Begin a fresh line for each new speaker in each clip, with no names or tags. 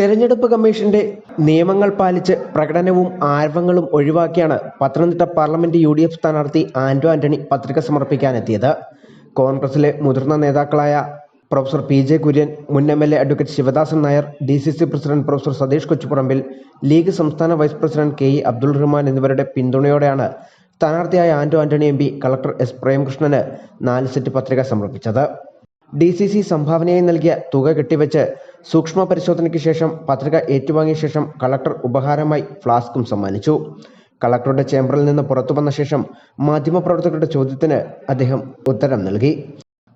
തെരഞ്ഞെടുപ്പ് കമ്മീഷന്റെ നിയമങ്ങൾ പാലിച്ച് പ്രകടനവും ആരവങ്ങളും ഒഴിവാക്കിയാണ് Pathanamthitta parliament U D F സ്ഥാനാർത്ഥി ആന്റോ ആന്റണി പത്രിക സമർപ്പിക്കാനെത്തിയത്. കോൺഗ്രസിലെ മുതിർന്ന നേതാക്കളായ പ്രൊഫസർ പി ജെ കുര്യൻ മുൻ M L A advocate Sivadasan Nair D C C president professor Satheesh Kochuparambil league സംസ്ഥാന vice president K E Abdul Rahman എന്നിവരുടെ പിന്തുണയോടെയാണ് സ്ഥാനാർത്ഥിയായ Anto Antony M P collector S പ്രേമകൃഷ്ണന് നാല് സെറ്റ് പത്രിക സമർപ്പിച്ചത്. ഡി സി സി സംഭാവനയായി നൽകിയ തുക കെട്ടിവെച്ച് സൂക്ഷ്മ പരിശോധനയ്ക്ക് ശേഷം പത്രിക ഏറ്റുവാങ്ങിയ ശേഷം കളക്ടർ ഉപഹാരമായി ഫ്ലാസ്കും സമ്മാനിച്ചു. കളക്ടറുടെ ചേംബറിൽ നിന്ന് പുറത്തു വന്ന ശേഷം മാധ്യമപ്രവർത്തകരുടെ ചോദ്യത്തിന് അദ്ദേഹം ഉത്തരം നൽകി.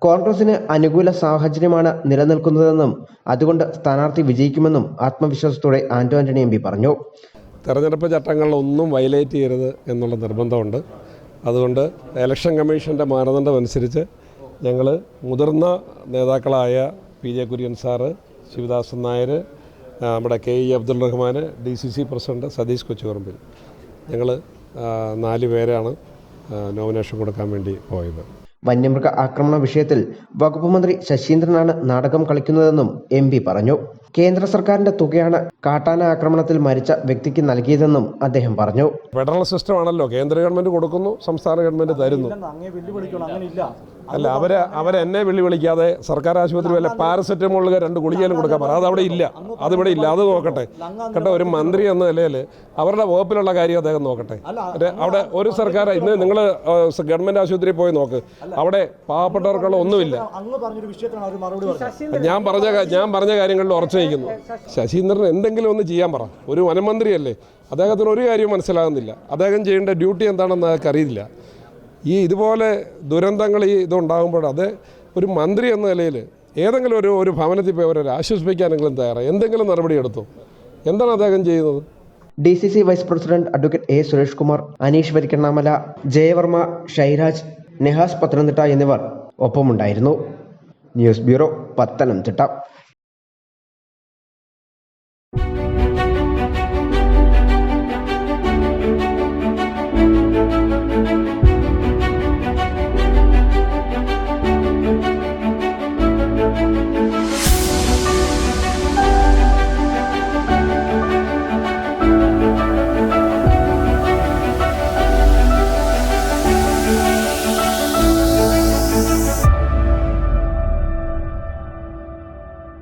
കോൺഗ്രസിന് അനുകൂല സാഹചര്യമാണ് നിലനിൽക്കുന്നതെന്നും അതുകൊണ്ട് സ്ഥാനാർത്ഥി വിജയിക്കുമെന്നും ആത്മവിശ്വാസത്തോടെ ആന്റോ ആന്റണി എം പി പറഞ്ഞു.
തെരഞ്ഞെടുപ്പ് ചട്ടങ്ങളിലൊന്നും വയലേറ്റ് ചെയ്യരുത് എന്നുള്ള നിർബന്ധമുണ്ട്. അതുകൊണ്ട് ഇലക്ഷൻ കമ്മീഷന്റെ മാനദണ്ഡമനുസരിച്ച് ഞങ്ങൾ മുതിർന്ന നേതാക്കളായ P J Kurien sir Sivadasan Nair നമ്മുടെ K E Abdul Rahman D C C president Satheesh Kochuparambil. ഞങ്ങൾ നാല് പേരാണ് നോമിനേഷൻ കൊടുക്കാൻ വേണ്ടി പോയത്.
വന്യമൃഗ ആക്രമണ വിഷയത്തിൽ വകുപ്പ് മന്ത്രി ശശീന്ദ്രനാണ് നാടകം കളിക്കുന്നതെന്നും എം പറഞ്ഞു. കേന്ദ്ര സർക്കാരിന്റെ തുകയാണ് കാട്ടാന ആക്രമണത്തിൽ മരിച്ച വ്യക്തിക്ക് നൽകിയതെന്നും അദ്ദേഹം പറഞ്ഞു.
ഫെഡറൽ സിസ്റ്റം ആണല്ലോ. കേന്ദ്ര ഗവൺമെന്റ് കൊടുക്കുന്നു സംസ്ഥാന ഗവൺമെന്റ് തരുന്നു. അല്ല അവർ അവരെന്നെ വെള്ളി വിളിക്കാതെ സർക്കാർ ആശുപത്രി വല്ല പാരസെറ്റമോളിൽ രണ്ട് ഗുളികയിലും കൊടുക്കാൻ പറ. അതവിടെ ഇല്ല. അതിവിടെ ഇല്ല. അത് നോക്കട്ടെ. കേട്ടോ ഒരു മന്ത്രി എന്ന നിലയിൽ അവരുടെ വകുപ്പിലുള്ള കാര്യം അദ്ദേഹം നോക്കട്ടെ. അവിടെ ഒരു സർക്കാർ ഇന്ന് നിങ്ങൾ ഗവൺമെന്റ് ആശുപത്രിയിൽ പോയി നോക്ക്. അവിടെ പാവപ്പെട്ടവർക്കുള്ള ഒന്നുമില്ല. ഞാൻ പറഞ്ഞ ഞാൻ പറഞ്ഞ കാര്യങ്ങളിൽ ഉറച്ചു നിൽക്കുന്നു ശശീന്ദ്രൻ എന്തെങ്കിലും ഒന്ന് ചെയ്യാൻ പറ. ഒരു വനമന്ത്രിയല്ലേ. അദ്ദേഹത്തിന് ഒരു കാര്യവും മനസ്സിലാകുന്നില്ല. അദ്ദേഹം ചെയ്യേണ്ട ഡ്യൂട്ടി എന്താണെന്ന് അയാൾക്ക് അറിയില്ല. ഈ ഇതുപോലെ ദുരന്തങ്ങൾ ഈ ഇതുണ്ടാകുമ്പോൾ അത് ഒരു മന്ത്രി എന്ന നിലയിൽ ഏതെങ്കിലും ഒരു ഒരു ഭവനത്തിൽ പോയി അവരെ ആശ്വസിപ്പിക്കാനെങ്കിലും തയ്യാറായി. എന്തെങ്കിലും നടപടി എടുത്തു? എന്താണ് അദ്ദേഹം ചെയ്യുന്നത്?
D C C vice president advocate A Suresh Kumar Aneesh Varikkannamala Jayavarma Shairaj Nehas Pathanamthitta എന്നിവർ ഒപ്പമുണ്ടായിരുന്നു. News bureau Pathanamthitta.